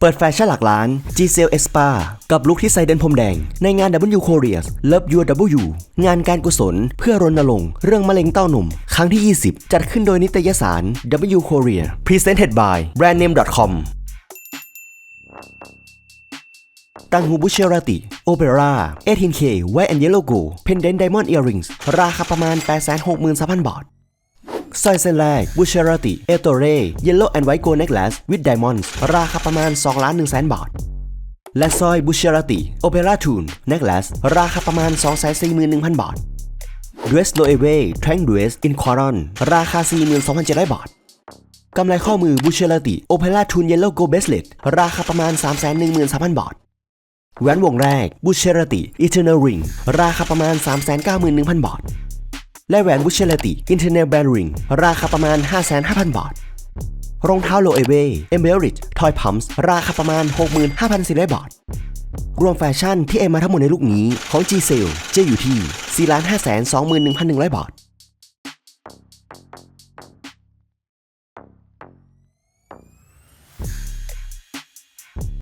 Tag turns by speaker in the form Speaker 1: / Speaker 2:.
Speaker 1: เปิดแฟชั่นหลักล้าน g c l Espa กับลุคที่ใส่เดินพรมแดง ในงาน W Korea Love Your W งานการกุศลเพื่อรณรงค์เรื่องมะเร็งเต้านม ครั้งที่ 20 จัดขึ้นโดยนิตยสาร W Korea Presented by brandname.com ตังหูบุเชราติ โอเปร่า 18K White and Yellow Gold Pendant Diamond Earrings ราคาประมาณ 863,000 บาท สร้อยเส้นแรกบูเชราติ เอโตเรเยลโลแอนด์ไวท์โกลเน็กเลสวิดไดมอนด์ราคาประมาณ2ล้าน1แสนบาท และสร้อยบูเชราติโอเปร่าทูนเน็กเลสราคาประมาณ 2 4 1 0 0 0 บาทดรสโลเอเวแทงดรสอินควารอนราคา 42,700 บาทกำไรข้อมือบูเชราติโอเปร่าทูนเยลโลโกเบสเลตราคาประมาณ 313,000 บาทแหวนวงแรกบูเชราติอีเทอร์เนลริงราคาประมาณ 391,000 บาท และแหวนบุชเชลติอินเทอร์เนลแบนริงราคาประมาณ 55,000บาท รองเท้าโลเอเวเอเมริชทอยพัมส์ราคาประมาณ 65,400 บาท รวมแฟชั่นที่เอมมาทั้งหมดในลูกนี้ของ G s a l จะอยู่ที่ 4,521,100 บาท